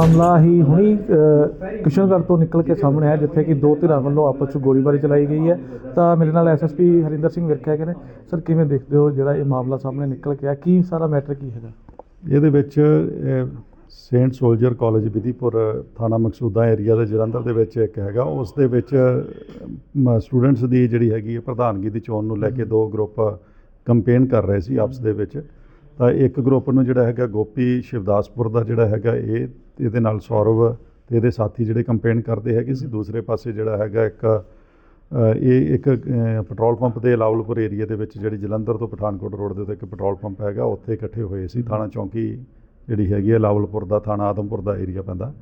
ਮਾਮਲਾ ਹੀ ਹੁਣੀ ਕਿਸ਼ਨਗੜ੍ਹ ਤੋਂ ਨਿਕਲ ਕੇ ਸਾਹਮਣੇ ਆਇਆ, ਜਿੱਥੇ ਕਿ ਦੋ ਧਿਰਾਂ ਵੱਲੋਂ ਆਪਸ ਵਿੱਚ ਗੋਲੀਬਾਰੀ ਚਲਾਈ ਗਈ ਹੈ। ਤਾਂ ਮੇਰੇ ਨਾਲ ਐਸਐਸਪੀ ਹਰਿੰਦਰ ਸਿੰਘ ਵਿਰਕ ਹੈਗੇ ਨੇ। ਸਰ, ਕਿਵੇਂ ਦੇਖਦੇ ਹੋ ਜਿਹੜਾ ਇਹ ਮਾਮਲਾ ਸਾਹਮਣੇ ਨਿਕਲ ਕੇ ਆਇਆ? ਕੀ ਸਾਰਾ ਮੈਟਰ ਕੀ ਹੈਗਾ? ਇਹਦੇ ਵਿੱਚ ਸੇਂਟ ਸੋਲਜਰ ਕਾਲਜ ਵਿਧੀਪੁਰ ਥਾਣਾ ਮਕਸੂਦਾ ਏਰੀਆ ਦੇ ਜਲੰਧਰ ਦੇ ਵਿੱਚ ਇੱਕ ਹੈਗਾ। ਉਸ ਦੇ ਵਿੱਚ ਸਟੂਡੈਂਟਸ ਦੀ ਜਿਹੜੀ ਹੈਗੀ ਹੈ ਪ੍ਰਧਾਨਗੀ ਦੀ ਚੋਣ ਨੂੰ ਲੈ ਕੇ ਦੋ ਗਰੁੱਪ ਕੰਪੇਨ ਕਰ ਰਹੇ ਸੀ ਆਪਸ ਦੇ ਵਿੱਚ। ਤਾਂ ਇੱਕ ਗਰੁੱਪ ਨੂੰ ਜਿਹੜਾ ਹੈਗਾ ਗੋਪੀ ਸ਼ਿਵਦਾਸਪੁਰ ਦਾ ਜਿਹੜਾ ਹੈਗਾ ਇਹ ਇਹਦੇ ਨਾਲ ਸੌਰਵ ਤੇ ਇਹਦੇ ਸਾਥੀ ਜਿਹੜੇ ਕੰਪੇਨ ਕਰਦੇ ਹੈਗੇ ਸੀ। ਦੂਸਰੇ ਪਾਸੇ ਜਿਹੜਾ ਹੈਗਾ ਇੱਕ ਇਹ ਇੱਕ ਪੈਟਰੋਲ ਪੰਪ ਦੇ ਲਾਵਲਪੁਰ ਏਰੀਆ ਦੇ ਵਿੱਚ ਜਿਹੜੀ ਜਲੰਧਰ ਤੋਂ ਪਠਾਨਕੋਟ ਰੋਡ ਦੇ ਉੱਤੇ ਇੱਕ ਪੈਟਰੋਲ ਪੰਪ ਹੈਗਾ ਉੱਥੇ ਇਕੱਠੇ ਹੋਏ ਸੀ। ਥਾਣਾ ਚੌਂਕੀ ਜਿਹੜੀ ਹੈਗੀ ਹੈ ਲਾਵਲਪੁਰ ਦਾ ਥਾਣਾ ਆਦਮਪੁਰ ਦਾ ਏਰੀਆ ਪੈਂਦਾ।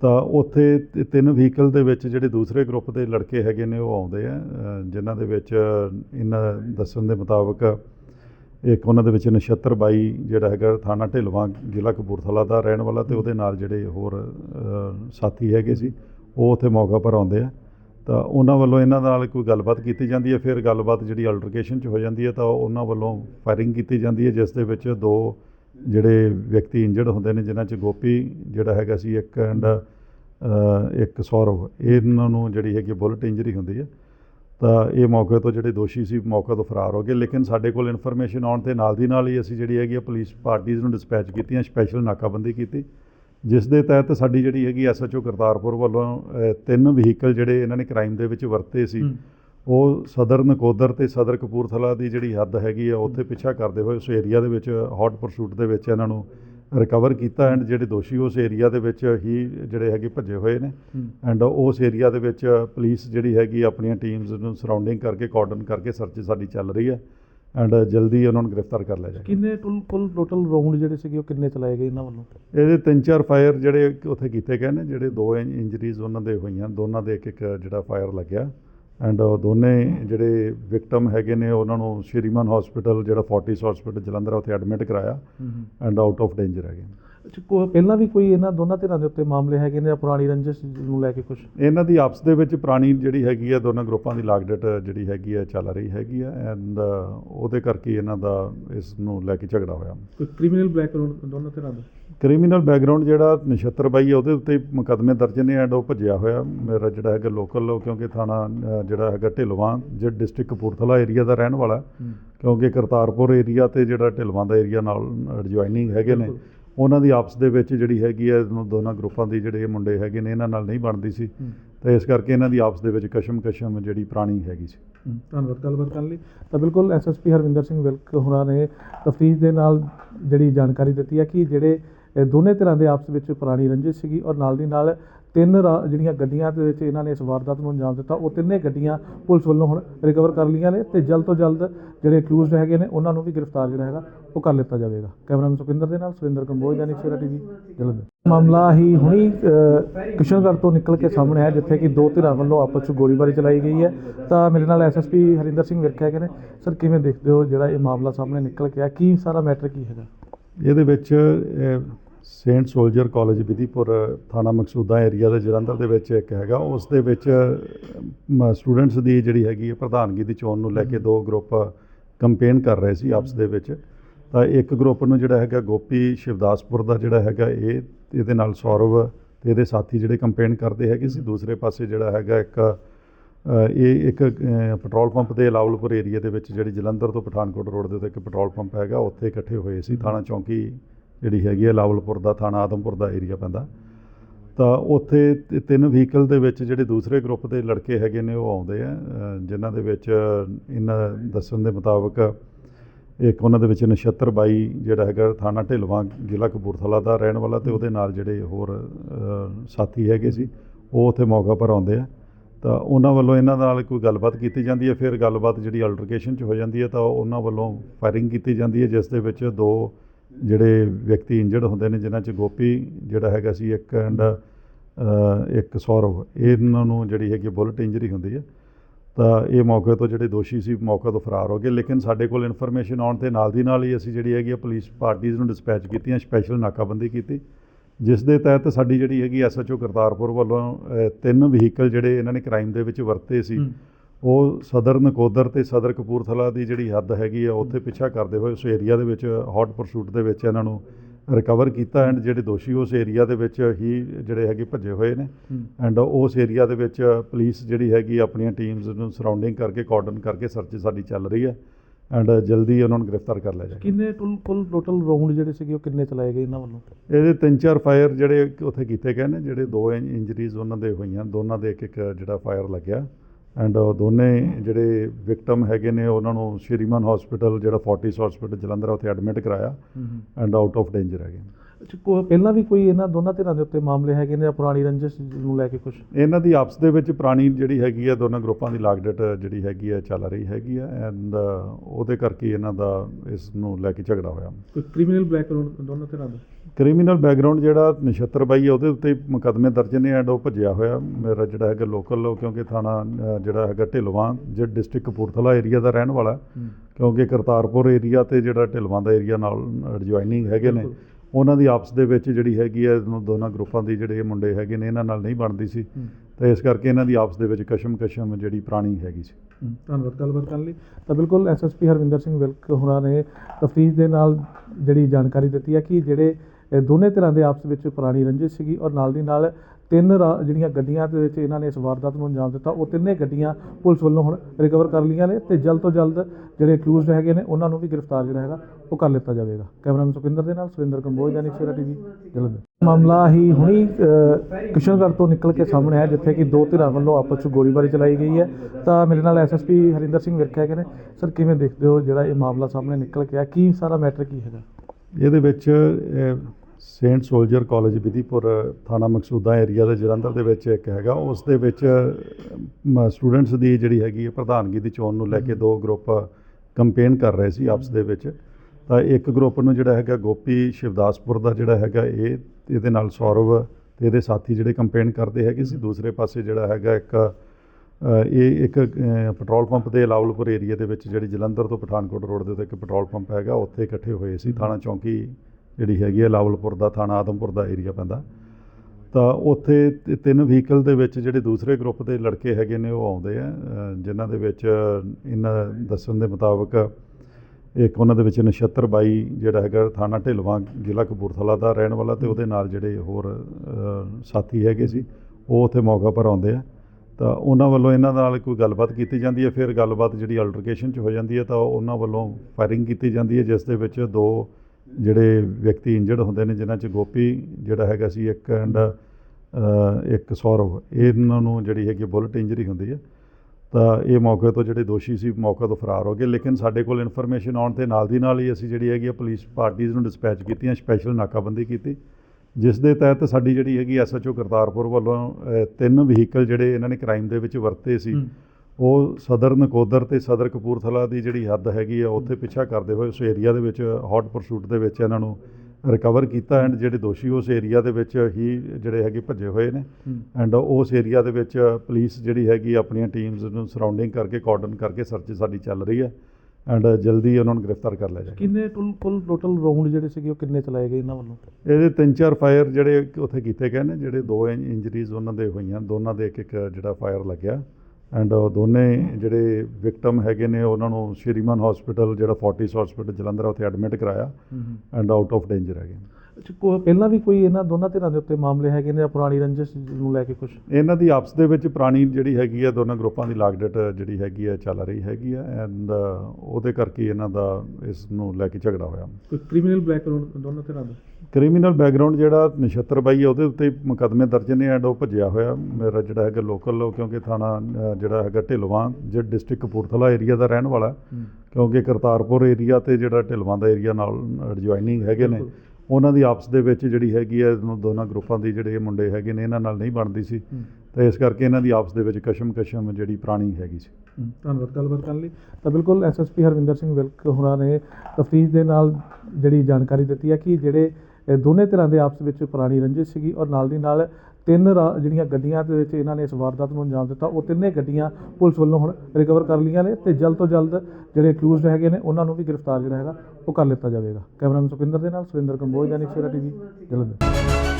ਤਾਂ ਉੱਥੇ ਤਿੰਨ ਵਹੀਕਲ ਦੇ ਵਿੱਚ ਜਿਹੜੇ ਦੂਸਰੇ ਗਰੁੱਪ ਦੇ ਲੜਕੇ ਹੈਗੇ ਨੇ ਉਹ ਆਉਂਦੇ ਆ ਜਿਨ੍ਹਾਂ ਦੇ ਵਿੱਚ ਇਹਨਾਂ ਦੱਸਣ ਦੇ ਮੁਤਾਬਕ ਇੱਕ ਉਹਨਾਂ ਦੇ ਵਿੱਚ ਨਛੱਤਰ ਬਾਈ ਜਿਹੜਾ ਹੈਗਾ ਥਾਣਾ ਢਿਲਵਾਂ ਜ਼ਿਲ੍ਹਾ ਕਪੂਰਥਲਾ ਦਾ ਰਹਿਣ ਵਾਲਾ ਤੇ ਉਹਦੇ ਨਾਲ ਜਿਹੜੇ ਹੋਰ ਸਾਥੀ ਹੈਗੇ ਸੀ ਉਹ ਉੱਥੇ ਮੌਕਾ ਪਰ ਆਉਂਦੇ ਆ। ਤਾਂ ਉਹਨਾਂ ਵੱਲੋਂ ਇਹਨਾਂ ਨਾਲ ਕੋਈ ਗੱਲਬਾਤ ਕੀਤੀ ਜਾਂਦੀ ਹੈ ਫਿਰ ਗੱਲਬਾਤ ਜਿਹੜੀ ਅਲਟਰਕੇਸ਼ਨ 'ਚ ਹੋ ਜਾਂਦੀ ਹੈ ਤਾਂ ਉਹਨਾਂ ਵੱਲੋਂ ਫਾਇਰਿੰਗ ਕੀਤੀ ਜਾਂਦੀ ਹੈ ਜਿਸ ਦੇ ਵਿੱਚ ਦੋ ਜਿਹੜੇ ਵਿਅਕਤੀ ਇੰਜਰਡ ਹੁੰਦੇ ਨੇ ਜਿਨ੍ਹਾਂ 'ਚ ਗੋਪੀ ਜਿਹੜਾ ਹੈਗਾ ਸੀ ਇੱਕ ਐਂਡ ਇੱਕ ਸੌਰਵ ਇਹਨਾਂ ਨੂੰ ਜਿਹੜੀ ਹੈਗੀ ਬੁਲਟ ਇੰਜਰੀ ਹੁੰਦੀ ਹੈ। ਤਾਂ ਇਹ ਮੌਕੇ ਤੋਂ ਜਿਹੜੇ ਦੋਸ਼ੀ ਸੀ ਮੌਕੇ ਤੋਂ ਫਰਾਰ ਹੋ ਗਏ। ਲੇਕਿਨ ਸਾਡੇ ਕੋਲ ਇਨਫੋਰਮੇਸ਼ਨ ਆਉਣ ਤੇ ਨਾਲ ਦੀ ਨਾਲ ਹੀ ਅਸੀਂ ਜਿਹੜੀ ਹੈਗੀ ਪੁਲਿਸ ਪਾਰਟੀਆਂ ਨੂੰ ਡਿਸਪੈਚ ਕੀਤੀਆਂ ਸਪੈਸ਼ਲ ਨਾਕਾਬੰਦੀ ਕੀਤੀ ਜਿਸ ਦੇ ਤਹਿਤ ਸਾਡੀ ਜਿਹੜੀ ਹੈਗੀ ਐਸਐਚਓ ਕਰਤਾਰਪੁਰ ਵੱਲੋਂ ਤਿੰਨ ਵਹੀਕਲ ਜਿਹੜੇ ਇਹਨਾਂ ਨੇ ਕ੍ਰਾਈਮ ਦੇ ਵਿੱਚ ਵਰਤੇ ਸੀ ਉਹ ਸਦਰ ਨਕੋਦਰ ਤੇ ਸਦਰ ਕਪੂਰਥਲਾ ਦੀ ਜਿਹੜੀ ਹੱਦ ਹੈਗੀ ਆ ਉੱਥੇ ਪਿੱਛਾ ਕਰਦੇ ਹੋਏ ਉਸ ਏਰੀਆ ਦੇ ਵਿੱਚ ਹੌਟ ਪਰਸੂਟ ਦੇ ਵਿੱਚ ਇਹਨਾਂ ਨੂੰ ਰਿਕਵਰ ਕੀਤਾ ਐਂਡ ਜਿਹੜੇ ਦੋਸ਼ੀ ਉਸ ਏਰੀਆ ਦੇ ਵਿੱਚ ਹੀ ਜਿਹੜੇ ਹੈਗੇ ਭੱਜੇ ਹੋਏ ਨੇ ਐਂਡ ਉਸ ਏਰੀਆ ਦੇ ਵਿੱਚ ਪੁਲਿਸ ਜਿਹੜੀ ਹੈਗੀ ਆਪਣੀਆਂ ਟੀਮਸ ਨੂੰ ਸਰਾਊਂਡਿੰਗ ਕਰਕੇ ਕਾਰਡਨ ਕਰਕੇ ਸਰਚ ਸਾਡੀ ਚੱਲ ਰਹੀ ਹੈ ਐਂਡ ਜਲਦੀ ਉਹਨਾਂ ਨੂੰ ਗ੍ਰਿਫਤਾਰ ਕਰ ਲਿਆ ਜਾਏਗਾ ਕਿੰਨੇ ਕੁੱਲ ਕੁੱਲ ਟੋਟਲ ਰਾਉਂਡ ਜਿਹੜੇ ਸੀਗੇ ਉਹ ਕਿੰਨੇ ਚਲਾਏ ਗਏ ਇਹਨਾਂ ਵੱਲੋਂ? ਇਹਦੇ ਤਿੰਨ ਚਾਰ ਫਾਇਰ ਜਿਹੜੇ ਉੱਥੇ ਕੀਤੇ ਗਏ ਨੇ ਜਿਹੜੇ ਦੋ ਇੰਜਰੀਜ਼ ਉਹਨਾਂ ਦੇ ਹੋਈਆਂ ਦੋਨਾਂ ਦੇ ਇੱਕ ਇੱਕ ਜਿਹੜਾ ਫਾਇਰ ਲੱਗਿਆ। ਐਂਡ ਦੋਨੇ ਜਿਹੜੇ ਵਿਕਟਮ ਹੈਗੇ ਨੇ ਉਹਨਾਂ ਨੂੰ ਸ਼੍ਰੀਮਨ ਹਸਪੀਟਲ ਜਿਹੜਾ ਫੋਰਟਿਸ ਹਸਪੀਟਲ ਜਲੰਧਰ ਉੱਥੇ ਐਡਮਿਟ ਕਰਾਇਆ ਐਂਡ ਆਊਟ ਆਫ ਡੇਂਜਰ ਹੈਗੇ। ਅੱਛਾ ਕੋ ਪਹਿਲਾਂ ਵੀ ਕੋਈ ਇਹਨਾਂ ਦੋਨਾਂ ਧਿਰਾਂ ਦੇ ਉੱਤੇ ਮਾਮਲੇ ਹੈਗੇ ਨੇ ਜਾਂ ਪੁਰਾਣੀ ਰੰਜਿਸ਼ ਨੂੰ ਲੈ ਕੇ ਕੁਝ ਇਹਨਾਂ ਦੀ ਆਪਸ ਦੇ ਵਿੱਚ ਪੁਰਾਣੀ ਜਿਹੜੀ ਹੈਗੀ ਹੈ ਦੋਨਾਂ ਗਰੁੱਪਾਂ ਦੀ ਲਾਗਡਟ ਜਿਹੜੀ ਹੈਗੀ ਹੈ ਚੱਲ ਰਹੀ ਹੈਗੀ ਹੈ ਐਂਡ ਉਹਦੇ ਕਰਕੇ ਇਹਨਾਂ ਦਾ ਇਸ ਨੂੰ ਲੈ ਕੇ ਝਗੜਾ ਹੋਇਆ। ਕੋਈ ਕ੍ਰਿਮੀਨਲ ਬੈਕਗ੍ਰਾਉਂਡ ਦੋਨਾਂ ਧਿਰਾਂ ਦਾ? ਕ੍ਰਿਮੀਨਲ ਬੈਕਗ੍ਰਾਉਂਡ ਜਿਹੜਾ ਨਛੱਤਰ ਬਾਈ ਹੈ ਉਹਦੇ ਉੱਤੇ ਮੁਕੱਦਮੇ ਦਰਜ ਨੇ ਐਂਡ ਉਹ ਭੱਜਿਆ ਹੋਇਆ। ਮੇਰਾ ਜਿਹੜਾ ਹੈਗਾ ਲੋਕਲ ਕਿਉਂਕਿ ਥਾਣਾ ਜਿਹੜਾ ਹੈਗਾ ਢਿਲਵਾਂ ਜਿਹੜਾ ਡਿਸਟ੍ਰਿਕਟ ਕਪੂਰਥਲਾ ਏਰੀਆ ਦਾ ਰਹਿਣ ਵਾਲਾ। ਕਿਉਂਕਿ ਕਰਤਾਰਪੁਰ ਏਰੀਆ ਤੇ ਜਿਹੜਾ ਢਿਲਵਾਂ ਦਾ ਏਰੀਆ ਨਾਲ ਐਡਜੋਇਨਿੰਗ ਹੈਗੇ ਨੇ। ਉਹਨਾਂ ਦੀ ਆਪਸ ਦੇ ਵਿੱਚ ਜਿਹੜੀ ਹੈਗੀ ਹੈ ਦੋਨੋਂ- ਗਰੁੱਪਾਂ ਦੀ ਜਿਹੜੇ ਮੁੰਡੇ ਹੈਗੇ ਨੇ ਇਹਨਾਂ ਨਾਲ ਨਹੀਂ ਬਣਦੀ ਸੀ। ਤਾਂ ਇਸ ਕਰਕੇ ਇਹਨਾਂ ਦੀ ਆਪਸ ਦੇ ਵਿੱਚ ਕਸ਼ਮ-ਕਸ਼ਮ ਜਿਹੜੀ ਪੁਰਾਣੀ ਹੈਗੀ ਸੀ। ਧੰਨਵਾਦ ਗੱਲਬਾਤ ਕਰਨ ਲਈ। ਤਾਂ ਬਿਲਕੁਲ ਐਸਐਸਪੀ ਹਰਵਿੰਦਰ ਸਿੰਘ ਵਿਲਕ ਹੋਰਾਂ ਨੇ ਤਫਤੀਸ਼ ਦੇ ਨਾਲ ਜਿਹੜੀ ਜਾਣਕਾਰੀ ਦਿੱਤੀ ਹੈ ਕਿ ਜਿਹੜੇ ਇਹ ਦੋਨੇ ਧਿਰਾਂ ਦੇ ਆਪਸ ਵਿੱਚ ਪੁਰਾਣੀ ਰੰਜਿਸ਼ ਸੀਗੀ ਔਰ ਨਾਲ ਦੀ ਨਾਲ ਤਿੰਨ ਰਾ- ਜਿਹੜੀਆਂ ਗੱਡੀਆਂ ਦੇ ਵਿੱਚ ਇਹਨਾਂ ਨੇ ਇਸ ਵਾਰਦਾਤ ਨੂੰ ਅੰਜਾਮ ਦਿੱਤਾ ਉਹ ਤਿੰਨੇ ਗੱਡੀਆਂ ਪੁਲਿਸ ਵੱਲੋਂ ਹੁਣ ਰਿਕਵਰ ਕਰ ਲਈਆਂ ਨੇ ਤੇ ਜਲਦ ਤੋਂ ਜਲਦ ਜਿਹੜੇ ਅਕਿਊਜ਼ਡ ਹੈਗੇ ਨੇ ਉਹਨਾਂ ਨੂੰ ਵੀ ਗ੍ਰਿਫਤਾਰ ਜਿਹੜਾ ਹੈਗਾ ਉਹ ਕਰ ਲਿੱਤਾ ਜਾਵੇਗਾ। ਕੈਮਰਾਮੈਨ ਸੁਖਿੰਦਰ ਦੇ ਨਾਲ ਸੁਰਿੰਦਰ ਕੰਬੋਜ ਦਾ ਨਿਕਸਰਾ ਟੀਵੀ ਜਲੰਧਰ। ਮਾਮਲਾ ਹੀ ਹੁਣੀ ਅ, ਕਿਸ਼ਨਗੜ੍ਹ ਤੋਂ ਨਿਕਲ ਕੇ ਸਾਹਮਣੇ ਆਇਆ ਜਿੱਥੇ ਕਿ ਦੋ ਧਿਰਾਂ ਵੱਲੋਂ ਆਪਸ ਵਿੱਚ ਗੋਲੀਬਾਰੀ ਚਲਾਈ ਗਈ ਹੈ। ਤਾਂ ਮੇਰੇ ਨਾਲ ਐਸਐਸਪੀ ਹਰਿੰਦਰ ਸਿੰਘ ਵਿਰਕ ਹੈਗੇ ਨੇ। ਸਰ ਕਿਵੇਂ ਦੇਖਦੇ ਹੋ ਜਿਹੜਾ ਇਹ ਮਾਮਲਾ ਸਾਹਮਣੇ ਨਿਕਲ ਕੇ ਆਇਆ? ਕੀ ਸਾਰਾ ਮੈਟਰ ਕੀ ਹੈਗਾ? ਇਹਦੇ ਵਿੱਚ ਸੇਂਟ ਸੋਲਜਰ ਕਾਲਜ ਵਿਧੀਪੁਰ ਥਾਣਾ ਮਕਸੂਦਾ ਏਰੀਆ ਦੇ ਜਲੰਧਰ ਦੇ ਵਿੱਚ ਇੱਕ ਹੈਗਾ। ਉਸ ਦੇ ਵਿੱਚ ਸਟੂਡੈਂਟਸ ਦੀ ਜਿਹੜੀ ਹੈਗੀ ਹੈ ਪ੍ਰਧਾਨਗੀ ਦੀ ਚੋਣ ਨੂੰ ਲੈ ਕੇ ਦੋ ਗਰੁੱਪ ਕੰਪੇਨ ਕਰ ਰਹੇ ਸੀ ਆਪਸ ਦੇ ਵਿੱਚ। ਤਾਂ ਇੱਕ ਗਰੁੱਪ ਨੂੰ ਜਿਹੜਾ ਹੈਗਾ ਗੋਪੀ ਸ਼ਿਵਦਾਸਪੁਰ ਦਾ ਜਿਹੜਾ ਹੈਗਾ ਇਹ ਇਹਦੇ ਨਾਲ ਸੌਰਵ ਤੇ ਇਹਦੇ ਸਾਥੀ ਜਿਹੜੇ ਕੰਪੇਨ ਕਰਦੇ ਹੈਗੇ ਸੀ। ਦੂਸਰੇ ਪਾਸੇ ਜਿਹੜਾ ਹੈਗਾ ਇੱਕ ਇਹ ਇੱਕ ਪੈਟਰੋਲ ਪੰਪ ਦੇ ਲਾਵਲਪੁਰ ਏਰੀਆ ਦੇ ਵਿੱਚ ਜਿਹੜੀ ਜਲੰਧਰ ਤੋਂ ਪਠਾਨਕੋਟ ਰੋਡ ਦੇ ਉੱਤੇ ਇੱਕ ਪੈਟਰੋਲ ਪੰਪ ਹੈਗਾ ਉੱਥੇ ਇਕੱਠੇ ਹੋਏ ਸੀ। ਥਾਣਾ ਚੌਂਕੀ ਜਿਹੜੀ ਹੈਗੀ ਹੈ ਲਾਵਲਪੁਰ ਦਾ ਥਾਣਾ ਆਦਮਪੁਰ ਦਾ ਏਰੀਆ ਪੈਂਦਾ। ਤਾਂ ਉੱਥੇ ਤਿੰਨ ਵਹੀਕਲ ਦੇ ਵਿੱਚ ਜਿਹੜੇ ਦੂਸਰੇ ਗਰੁੱਪ ਦੇ ਲੜਕੇ ਹੈਗੇ ਨੇ ਉਹ ਆਉਂਦੇ ਆ। ਜਿਨ੍ਹਾਂ ਦੇ ਵਿੱਚ ਇਹਨਾਂ ਦੱਸਣ ਦੇ ਮੁਤਾਬਕ ਇੱਕ ਉਹਨਾਂ ਦੇ ਵਿੱਚ ਨਛੱਤਰ ਬਾਈ ਜਿਹੜਾ ਹੈਗਾ ਥਾਣਾ ਢਿਲਵਾਂ ਜ਼ਿਲ੍ਹਾ ਕਪੂਰਥਲਾ ਦਾ ਰਹਿਣ ਵਾਲਾ ਤੇ ਉਹਦੇ ਨਾਲ ਜਿਹੜੇ ਹੋਰ ਸਾਥੀ ਹੈਗੇ ਸੀ ਉਹ ਉੱਥੇ ਮੌਕਾ ਪਰ ਆਉਂਦੇ ਆ। ਤਾਂ ਉਹਨਾਂ ਵੱਲੋਂ ਇਹਨਾਂ ਨਾਲ ਕੋਈ ਗੱਲਬਾਤ ਕੀਤੀ ਜਾਂਦੀ ਹੈ, ਫਿਰ ਗੱਲਬਾਤ ਜਿਹੜੀ ਅਲਟਰਕੇਸ਼ਨ 'ਚ ਹੋ ਜਾਂਦੀ ਹੈ, ਤਾਂ ਉਹਨਾਂ ਵੱਲੋਂ ਫਾਇਰਿੰਗ ਕੀਤੀ ਜਾਂਦੀ ਹੈ, ਜਿਸ ਦੇ ਵਿੱਚ ਦੋ ਜਿਹੜੇ ਵਿਅਕਤੀ ਇੰਜਰਡ ਹੁੰਦੇ ਨੇ, ਜਿਨ੍ਹਾਂ 'ਚ ਗੋਪੀ ਜਿਹੜਾ ਹੈਗਾ ਸੀ ਇੱਕ ਐਂਡ ਇੱਕ ਸੌਰਵ, ਇਹਨਾਂ ਨੂੰ ਜਿਹੜੀ ਹੈਗੀ ਬੁਲਟ ਇੰਜਰੀ ਹੁੰਦੀ ਹੈ। ਤਾਂ ਇਹ ਮੌਕੇ ਤੋਂ ਜਿਹੜੇ ਦੋਸ਼ੀ ਸੀ, ਮੌਕੇ ਤੋਂ ਫਰਾਰ ਹੋ ਗਏ, ਲੇਕਿਨ ਸਾਡੇ ਕੋਲ ਇਨਫੋਰਮੇਸ਼ਨ ਆਉਣ ਤੇ ਨਾਲ ਦੀ ਨਾਲ ਹੀ ਅਸੀਂ ਜਿਹੜੀ ਹੈਗੀ ਆ ਪੁਲਿਸ ਪਾਰਟੀਆਂ ਨੂੰ ਡਿਸਪੈਚ ਕੀਤੀਆਂ ਸਪੈਸ਼ਲ ਨਾਕਾਬੰਦੀ ਕੀਤੀ। ਜਿਸ ਦੇ ਤਹਿਤ ਸਾਡੀ ਜਿਹੜੀ ਹੈਗੀ ਐਸਐਚਓ ਕਰਤਾਰਪੁਰ ਵੱਲੋਂ ਤਿੰਨ ਵਹੀਕਲ ਜਿਹੜੇ ਇਹਨਾਂ ਨੇ ਕ੍ਰਾਈਮ ਦੇ ਵਿੱਚ ਵਰਤੇ ਸੀ ਉਹ ਸਦਰ ਨਕੋਦਰ ਤੇ ਸਦਰ ਕਪੂਰਥਲਾ ਦੀ ਜਿਹੜੀ ਹੱਦ ਹੈਗੀ ਆ ਉੱਥੇ ਪਿੱਛਾ ਕਰਦੇ ਹੋਏ ਉਸ ਏਰੀਆ ਦੇ ਵਿੱਚ ਹੌਟ ਪਰਸੂਟ ਦੇ ਵਿੱਚ ਇਹਨਾਂ ਨੂੰ ਰਿਕਵਰ ਕੀਤਾ ਐਂਡ ਜਿਹੜੇ ਦੋਸ਼ੀ ਉਸ ਏਰੀਆ ਦੇ ਵਿੱਚ ਹੀ ਜਿਹੜੇ ਹੈਗੇ ਭੱਜੇ ਹੋਏ ਨੇ ਐਂਡ ਉਸ ਏਰੀਆ ਦੇ ਵਿੱਚ ਪੁਲਿਸ ਜਿਹੜੀ ਹੈਗੀ ਆਪਣੀਆਂ ਟੀਮਸ ਨੂੰ ਸਰਾਊਂਡਿੰਗ ਕਰਕੇ ਕਾਰਡਨ ਕਰਕੇ ਸਰਚ ਸਾਡੀ ਚੱਲ ਰਹੀ ਹੈ। ਐਂਡ ਜਲਦੀ ਉਹਨਾਂ ਨੂੰ ਗ੍ਰਿਫਤਾਰ ਕਰ ਲਿਆ ਜਾਏਗਾ। ਕਿੰਨੇ ਟੁਲ ਕੁੱਲ ਟੋਟਲ ਰਾਉਂਡ ਜਿਹੜੇ ਸੀਗੇ ਉਹ ਕਿੰਨੇ ਚਲਾਏ ਗਏ ਇਹਨਾਂ ਵੱਲੋਂ? ਇਹਦੇ ਤਿੰਨ ਚਾਰ ਫਾਇਰ ਜਿਹੜੇ ਉੱਥੇ ਕੀਤੇ ਗਏ ਨੇ ਜਿਹੜੇ ਦੋ ਇੰਜਰੀਜ਼ ਉਹਨਾਂ ਦੇ ਹੋਈਆਂ ਦੋਨਾਂ ਦੇ ਇੱਕ ਇੱਕ ਜਿਹੜਾ ਫਾਇਰ ਲੱਗਿਆ। ਐਂਡ ਉਹ ਦੋਨੇ ਜਿਹੜੇ ਵਿਕਟਮ ਹੈਗੇ ਨੇ ਉਹਨਾਂ ਨੂੰ ਸ਼੍ਰੀਮਨ ਹਸਪੀਟਲ ਜਿਹੜਾ ਫੋਰਟਿਸ ਹਸਪੀਟਲ ਜਲੰਧਰ ਉੱਥੇ ਐਡਮਿਟ ਕਰਾਇਆ। ਐਂਡ ਆਊਟ ਆਫ ਡੇਂਜਰ ਹੈਗੇ ਪਹਿਲਾਂ ਵੀ ਕੋਈ ਇਹਨਾਂ ਦੋਨਾਂ ਧਿਰਾਂ ਦੇ ਉੱਤੇ ਮਾਮਲੇ ਹੈਗੇ ਨੇ ਪੁਰਾਣੀ ਰੰਜਿਸ਼ ਨੂੰ ਲੈ ਕੇ ਕੁਝ ਇਹਨਾਂ ਦੀ ਆਪਸ ਦੇ ਵਿੱਚ ਪੁਰਾਣੀ ਜਿਹੜੀ ਹੈਗੀ ਆ ਦੋਨਾਂ ਗਰੁੱਪਾਂ ਦੀ ਲਾਗਡਟ ਜਿਹੜੀ ਹੈਗੀ ਆ ਚੱਲ ਰਹੀ ਹੈਗੀ ਆ ਐਂਡ ਉਹਦੇ ਕਰਕੇ ਇਹਨਾਂ ਦਾ ਇਸ ਨੂੰ ਲੈ ਕੇ ਝਗੜਾ ਹੋਇਆ। ਕੋਈ ਕ੍ਰਿਮੀਨਲ ਬੈਕਗ੍ਰਾਉਂਡ ਦੋਨਾਂ ਧਿਰਾਂ ਦਾ? ਕ੍ਰਿਮੀਨਲ ਬੈਕਗ੍ਰਾਉਂਡ ਜਿਹੜਾ ਨਛੱਤਰ ਬਾਈ ਹੈ ਉਹਦੇ ਉੱਤੇ ਮੁਕੱਦਮੇ ਦਰਜ ਨੇ ਐਂਡ ਉਹ ਭੱਜਿਆ ਹੋਇਆ। ਮੇਰਾ ਜਿਹੜਾ ਹੈਗਾ ਲੋਕਲ ਕਿਉਂਕਿ ਥਾਣਾ ਜਿਹੜਾ ਹੈਗਾ ਢਿਲਵਾਂ ਜਿਹੜਾ ਡਿਸਟ੍ਰਿਕਟ ਕਪੂਰਥਲਾ ਏਰੀਆ ਦਾ ਰਹਿਣ ਵਾਲਾ ਕਿਉਂਕਿ ਕਰਤਾਰਪੁਰ ਏਰੀਆ ਤੇ ਜਿਹੜਾ ਢਿਲਵਾਂ ਦਾ ਏਰੀਆ ਨਾਲ ਐਡਜੋਇਨਿੰਗ ਹੈਗੇ ਨੇ। ਉਹਨਾਂ ਦੀ ਆਪਸ ਦੇ ਵਿੱਚ ਜਿਹੜੀ ਹੈਗੀ ਹੈ ਇਹਨੂੰ ਦੋਨਾਂ ਗਰੁੱਪਾਂ ਦੀ ਜਿਹੜੇ ਮੁੰਡੇ ਹੈਗੇ ਨੇ ਇਹਨਾਂ ਨਾਲ ਨਹੀਂ ਬਣਦੀ ਸੀ। ਤੇ ਇਸ ਕਰਕੇ ਇਹਨਾਂ ਦੀ ਆਪਸ ਦੇ ਵਿੱਚ ਕਸ਼ਮ-ਕਸ਼ਮ ਜਿਹੜੀ ਪੁਰਾਣੀ ਹੈਗੀ ਸੀ। ਧੰਨਵਾਦ ਗੱਲਬਾਤ ਕਰਨ ਲਈ। ਤਾਂ ਬਿਲਕੁਲ ਐਸਐਸਪੀ ਹਰਵਿੰਦਰ ਸਿੰਘ ਵਿਲਕ ਹੋਰਾਂ ਨੇ ਤਫਤੀਸ਼ ਦੇ ਨਾਲ ਜਿਹੜੀ ਜਾਣਕਾਰੀ ਦਿੱਤੀ ਹੈ ਕਿ ਜਿਹੜੇ ਦੋਨੇ ਧਿਰਾਂ ਦੇ ਆਪਸ ਵਿੱਚ ਪੁਰਾਣੀ ਰੰਜਿਸ਼ ਸੀਗੀ ਔਰ ਨਾਲ ਦੀ ਨਾਲ ਤਿੰਨ ਰਾ- ਜਿਹੜੀਆਂ ਗੱਡੀਆਂ ਦੇ ਵਿੱਚ ਇਹਨਾਂ ਨੇ ਇਸ ਵਾਰਦਾਤ ਨੂੰ ਅੰਜਾਮ ਦਿੱਤਾ ਉਹ ਤਿੰਨੇ ਗੱਡੀਆਂ ਪੁਲਿਸ ਵੱਲੋਂ ਹੁਣ ਰਿਕਵਰ ਕਰ ਲਈਆਂ ਨੇ ਤੇ ਜਲਦ ਤੋਂ ਜਲਦ ਜਿਹੜੇ ਅਕਿਊਜ਼ਡ ਹੈਗੇ ਨੇ ਉਹਨਾਂ ਨੂੰ ਵੀ ਗ੍ਰਿਫਤਾਰ ਜਿਹੜਾ ਹੈਗਾ ਉਹ ਕਰ ਲਿੱਤਾ ਜਾਵੇਗਾ। ਕੈਮਰਾਮੈਨ ਸੁਖਿੰਦਰ ਦੇ ਨਾਲ ਸੁਰਿੰਦਰ ਕੰਬੋਜ ਦਾ ਨਿਕਸਰਾ ਟੀਵੀ ਜਲੰਧਰ। ਮਾਮਲਾ ਹੀ ਹੁਣੀ ਅ, ਕਿਸ਼ਨਗੜ੍ਹ ਤੋਂ ਨਿਕਲ ਕੇ ਸਾਹਮਣੇ ਆਇਆ ਜਿੱਥੇ ਕਿ ਦੋ ਧਿਰਾਂ ਵੱਲੋਂ ਆਪਸ 'ਚ ਗੋਲੀਬਾਰੀ ਚਲਾਈ ਗਈ ਹੈ। ਤਾਂ ਮੇਰੇ ਨਾਲ ਐਸਐਸਪੀ ਹਰਿੰਦਰ ਸਿੰਘ ਵਿਰਕ ਹੈਗੇ ਨੇ। ਸਰ ਕਿਵੇਂ ਦੇਖਦੇ ਹੋ ਜਿਹੜਾ ਇਹ ਮਾਮਲਾ ਸਾਹਮਣੇ ਨਿਕਲ ਕੇ ਆਇਆ? ਕੀ ਸਾਰਾ ਮੈਟਰ ਕੀ ਹੈਗਾ? ਇਹਦੇ ਵਿੱਚ ਸੇਂਟ ਸੋਲਜਰ ਕਾਲਜ ਵਿਧੀਪੁਰ ਥਾਣਾ ਮਕਸੂਦਾ ਏਰੀਆ ਦੇ ਜਲੰਧਰ ਦੇ ਵਿੱਚ ਇੱਕ ਹੈਗਾ। ਉਸ ਦੇ ਵਿੱਚ ਸਟੂਡੈਂਟਸ ਦੀ ਜਿਹੜੀ ਹੈਗੀ ਹੈ ਪ੍ਰਧਾਨਗੀ ਦੀ ਚੋਣ ਨੂੰ ਲੈ ਕੇ ਦੋ ਗਰੁੱਪ ਕੰਪੇਨ ਕਰ ਰਹੇ ਸੀ ਆਪਸ ਦੇ ਵਿੱਚ। ਤਾਂ ਇੱਕ ਗਰੁੱਪ ਨੂੰ ਜਿਹੜਾ ਹੈਗਾ ਗੋਪੀ ਸ਼ਿਵਦਾਸਪੁਰ ਦਾ ਜਿਹੜਾ ਹੈਗਾ ਇਹ ਇਹਦੇ ਨਾਲ ਸੌਰਵ ਤੇ ਇਹਦੇ ਸਾਥੀ ਜਿਹੜੇ ਕੰਪੇਨ ਕਰਦੇ ਹੈਗੇ ਸੀ। ਦੂਸਰੇ ਪਾਸੇ ਜਿਹੜਾ ਹੈਗਾ ਇੱਕ ਇਹ ਇੱਕ ਪੈਟਰੋਲ ਪੰਪ ਦੇ ਲਾਵਲਪੁਰ ਏਰੀਆ ਦੇ ਵਿੱਚ ਜਿਹੜੀ ਜਲੰਧਰ ਤੋਂ ਪਠਾਨਕੋਟ ਰੋਡ ਦੇ ਉੱਤੇ ਇੱਕ ਪੈਟਰੋਲ ਪੰਪ ਹੈਗਾ ਉੱਥੇ ਇਕੱਠੇ ਹੋਏ ਸੀ। ਥਾਣਾ ਚੌਂਕੀ ਜਿਹੜੀ ਹੈਗੀ ਹੈ ਲਾਵਲਪੁਰ ਦਾ ਥਾਣਾ, ਆਦਮਪੁਰ ਦਾ ਏਰੀਆ ਪੈਂਦਾ। ਤਾਂ ਉੱਥੇ ਤਿੰਨ ਵਹੀਕਲ ਦੇ ਵਿੱਚ ਜਿਹੜੇ ਦੂਸਰੇ ਗਰੁੱਪ ਦੇ ਲੜਕੇ ਹੈਗੇ ਨੇ, ਉਹ ਆਉਂਦੇ ਆ ਜਿਨ੍ਹਾਂ ਦੇ ਵਿੱਚ ਇਹਨਾਂ ਦੱਸਣ ਦੇ ਮੁਤਾਬਕ ਇੱਕ ਉਹਨਾਂ ਦੇ ਵਿੱਚ ਨਛੱਤਰ ਬਾਈ ਜਿਹੜਾ ਹੈਗਾ ਥਾਣਾ ਢਿਲਵਾਂ, ਜ਼ਿਲ੍ਹਾ ਕਪੂਰਥਲਾ ਦਾ ਰਹਿਣ ਵਾਲਾ ਤੇ ਉਹਦੇ ਨਾਲ ਜਿਹੜੇ ਹੋਰ ਸਾਥੀ ਹੈਗੇ ਸੀ, ਉਹ ਉੱਥੇ ਮੌਕਾ ਪਰ ਆਉਂਦੇ ਆ। ਤਾਂ ਉਹਨਾਂ ਵੱਲੋਂ ਇਹਨਾਂ ਨਾਲ ਕੋਈ ਗੱਲਬਾਤ ਕੀਤੀ ਜਾਂਦੀ ਹੈ, ਫਿਰ ਗੱਲਬਾਤ ਜਿਹੜੀ ਅਲਟਰਕੇਸ਼ਨ 'ਚ ਹੋ ਜਾਂਦੀ ਹੈ, ਤਾਂ ਉਹਨਾਂ ਵੱਲੋਂ ਫਾਇਰਿੰਗ ਕੀਤੀ ਜਾਂਦੀ ਹੈ, ਜਿਸ ਦੇ ਵਿੱਚ ਦੋ ਜਿਹੜੇ ਵਿਅਕਤੀ ਇੰਜਰਡ ਹੁੰਦੇ ਨੇ, ਜਿਨ੍ਹਾਂ 'ਚ ਗੋਪੀ ਜਿਹੜਾ ਹੈਗਾ ਸੀ ਇੱਕ ਐਂਡ ਇੱਕ ਸੌਰਵ, ਇਹਨਾਂ ਨੂੰ ਜਿਹੜੀ ਹੈਗੀ ਬੁਲਟ ਇੰਜਰੀ ਹੁੰਦੀ ਹੈ ਤਾਂ ਇਹ ਮੌਕੇ ਤੋਂ ਜਿਹੜੇ ਦੋਸ਼ੀ ਸੀ, ਮੌਕੇ ਤੋਂ ਫਰਾਰ ਹੋ ਗਏ। ਲੇਕਿਨ ਸਾਡੇ ਕੋਲ ਇਨਫੋਰਮੇਸ਼ਨ ਆਉਣ ਤੇ ਨਾਲ ਦੀ ਨਾਲ ਹੀ ਅਸੀਂ ਜਿਹੜੀ ਹੈਗੀ ਆ ਪੁਲਿਸ ਪਾਰਟੀਆਂ ਨੂੰ ਡਿਸਪੈਚ ਕੀਤੀਆਂ ਸਪੈਸ਼ਲ ਨਾਕਾਬੰਦੀ ਕੀਤੀ, ਜਿਸ ਦੇ ਤਹਿਤ ਸਾਡੀ ਜਿਹੜੀ ਹੈਗੀ ਐਸਐਚਓ ਕਰਤਾਰਪੁਰ ਵੱਲੋਂ ਤਿੰਨ ਵਹੀਕਲ ਜਿਹੜੇ ਇਹਨਾਂ ਨੇ ਕ੍ਰਾਈਮ ਦੇ ਵਿੱਚ ਵਰਤੇ ਸੀ। ਉਹ ਸਦਰ ਨਕੋਦਰ ਤੇ ਸਦਰ ਕਪੂਰਥਲਾ ਦੀ ਜਿਹੜੀ ਹੱਦ ਹੈਗੀ ਆ ਉੱਥੇ ਪਿੱਛਾ ਕਰਦੇ ਹੋਏ ਉਸ ਏਰੀਆ ਦੇ ਵਿੱਚ ਹੌਟ ਪਰਸੂਟ ਦੇ ਵਿੱਚ ਇਹਨਾਂ ਨੂੰ ਰਿਕਵਰ ਕੀਤਾ ਐਂਡ ਜਿਹੜੇ ਦੋਸ਼ੀ ਉਸ ਏਰੀਆ ਦੇ ਵਿੱਚ ਹੀ ਜਿਹੜੇ ਹੈਗੇ ਭੱਜੇ ਹੋਏ ਨੇ ਐਂਡ ਉਸ ਏਰੀਆ ਦੇ ਵਿੱਚ ਪੁਲਿਸ ਜਿਹੜੀ ਹੈਗੀ ਆਪਣੀਆਂ ਟੀਮਸ ਨੂੰ ਸਰਾਊਂਡਿੰਗ ਕਰਕੇ ਕਾਰਡਨ ਕਰਕੇ ਸਰਚ ਸਾਡੀ ਚੱਲ ਰਹੀ ਹੈ ਐਂਡ ਜਲਦੀ ਉਹਨਾਂ ਨੂੰ ਗ੍ਰਿਫਤਾਰ ਕਰ ਲਿਆ ਜਾਏਗਾ। ਕਿੰਨੇ ਟੁਲ ਕੁੱਲ ਟੋਟਲ ਰਾਉਂਡ ਜਿਹੜੇ ਸੀਗੇ ਉਹ ਕਿੰਨੇ ਚਲਾਏ ਗਏ ਇਹਨਾਂ ਵੱਲੋਂ? ਇਹਦੇ ਤਿੰਨ ਚਾਰ ਫਾਇਰ ਜਿਹੜੇ ਉੱਥੇ ਕੀਤੇ ਗਏ ਨੇ ਜਿਹੜੇ ਦੋ ਇੰਜਰੀਜ਼ ਉਹਨਾਂ ਦੇ ਹੋਈਆਂ ਦੋਨਾਂ ਦੇ ਇੱਕ ਇੱਕ ਜਿਹੜਾ ਫਾਇਰ ਲੱਗਿਆ। ਐਂਡ ਉਹ ਦੋਨੇ ਜਿਹੜੇ ਵਿਕਟਮ ਹੈਗੇ ਨੇ ਉਹਨਾਂ ਨੂੰ ਸ਼੍ਰੀਮਨ ਹਸਪੀਟਲ ਜਿਹੜਾ ਫੋਰਟਿਸ ਹਸਪੀਟਲ ਜਲੰਧਰ ਉੱਥੇ ਐਡਮਿਟ ਕਰਾਇਆ। ਹੂੰ ਹੂੰ। ਐਂਡ ਆਊਟ ਆਫ ਡੇਂਜਰ ਹੈਗੇ ਅੱਛਾ ਕੋ- ਪਹਿਲਾਂ ਵੀ ਕੋਈ ਇਹਨਾਂ ਦੋਨਾਂ ਧਿਰਾਂ ਦੇ ਉੱਤੇ ਮਾਮਲੇ ਹੈਗੇ ਨੇ ਜਾਂ ਪੁਰਾਣੀ ਰੰਜਿਸ਼ ਨੂੰ ਲੈ ਕੇ ਕੁਝ ਇਹਨਾਂ ਦੀ ਆਪਸ ਦੇ ਵਿੱਚ ਪੁਰਾਣੀ ਜਿਹੜੀ ਹੈਗੀ ਆ ਦੋਨਾਂ ਗਰੁੱਪਾਂ ਦੀ ਲਾਗਡਟ ਜਿਹੜੀ ਹੈਗੀ ਆ ਚੱਲ ਰਹੀ ਹੈਗੀ ਆ। ਐਂਡ ਉਹਦੇ ਕਰਕੇ ਇਹਨਾਂ ਦਾ ਇਸ ਨੂੰ ਲੈ ਕੇ ਝਗੜਾ ਹੋਇਆ। ਕੋਈ ਕ੍ਰਿਮੀਨਲ ਬੈਕਗ੍ਰਾਉਂਡ ਦੋਨਾਂ ਧਿਰਾਂ ਦਾ? ਕ੍ਰਿਮੀਨਲ ਬੈਕਗ੍ਰਾਉਂਡ ਜਿਹੜਾ ਨਛੱਤਰ ਬਾਈ ਹੈ ਉਹਦੇ ਉੱਤੇ ਮੁਕੱਦਮੇ ਦਰਜ ਨੇ ਐਂਡ ਉਹ ਭੱਜਿਆ ਹੋਇਆ। ਮੇਰਾ ਜਿਹੜਾ ਹੈਗਾ ਲੋਕਲ ਕਿਉਂਕਿ ਥਾਣਾ ਜਿਹੜਾ ਹੈਗਾ ਢਿਲਵਾਂ ਜਿਹੜਾ ਡਿਸਟ੍ਰਿਕਟ ਕਪੂਰਥਲਾ ਏਰੀਆ ਦਾ ਰਹਿਣ ਵਾਲਾ ਕਿਉਂਕਿ ਕਰਤਾਰਪੁਰ ਏਰੀਆ ਤੇ ਜਿਹੜਾ ਢਿਲਵਾਂ ਦਾ ਏਰੀਆ ਨਾਲ ਐਡਜੋਇਨਿੰਗ ਹੈਗੇ ਨੇ। ਉਹਨਾਂ ਦੀ ਆਪਸ ਦੇ ਵਿੱਚ ਜਿਹੜੀ ਹੈਗੀ ਹੈ ਦੋਨਾਂ ਗਰੁੱਪਾਂ ਦੀ ਜਿਹੜੇ ਮੁੰਡੇ ਹੈਗੇ ਨੇ ਇਹਨਾਂ ਨਾਲ ਨਹੀਂ ਬਣਦੀ ਸੀ। ਤਾਂ ਇਸ ਕਰਕੇ ਇਹਨਾਂ ਦੀ ਆਪਸ ਦੇ ਵਿੱਚ ਕਸ਼ਮ-ਕਸ਼ਮ ਜਿਹੜੀ ਪੁਰਾਣੀ ਹੈਗੀ ਸੀ। ਧੰਨਵਾਦ ਗੱਲਬਾਤ ਕਰਨ ਲਈ। ਤਾਂ ਬਿਲਕੁਲ ਐਸਐਸਪੀ ਹਰਵਿੰਦਰ ਸਿੰਘ ਵਿਲਕ ਹੋਰਾਂ ਨੇ ਤਫਤੀਸ਼ ਦੇ ਨਾਲ ਜਿਹੜੀ ਜਾਣਕਾਰੀ ਦਿੱਤੀ ਹੈ ਕਿ ਜਿਹੜੇ ਇਹ ਦੋਨੇ ਧਿਰਾਂ ਦੇ ਆਪਸ ਵਿੱਚ ਪੁਰਾਣੀ ਰੰਜਿਸ਼ ਸੀਗੀ ਔਰ ਨਾਲ ਦੀ ਨਾਲ ਤਿੰਨ ਰਾ- ਜਿਹੜੀਆਂ ਗੱਡੀਆਂ ਦੇ ਵਿੱਚ ਇਹਨਾਂ ਨੇ ਇਸ ਵਾਰਦਾਤ ਨੂੰ ਅੰਜਾਮ ਦਿੱਤਾ, ਉਹ ਤਿੰਨੇ ਗੱਡੀਆਂ ਪੁਲਿਸ ਵੱਲੋਂ ਹੁਣ ਰਿਕਵਰ ਕਰ ਲਈਆਂ ਨੇ ਤੇ ਜਲਦ ਤੋਂ ਜਲਦ ਜਿਹੜੇ ਅਕਿਊਜ਼ਡ ਹੈਗੇ ਨੇ ਉਹਨਾਂ ਨੂੰ ਵੀ ਗ੍ਰਿਫਤਾਰ ਜਿਹੜਾ ਹੈਗਾ ਉਹ ਕਰ ਲਿੱਤਾ ਜਾਵੇਗਾ। ਕੈਮਰਾਮੈਨ ਸੁਖਿੰਦਰ ਦੇ ਨਾਲ ਸੁਰਿੰਦਰ ਕੰਬੋਜ ਦਾ ਨਿਕਸਰਾ ਟੀਵੀ, ਜਲੰਧਰ।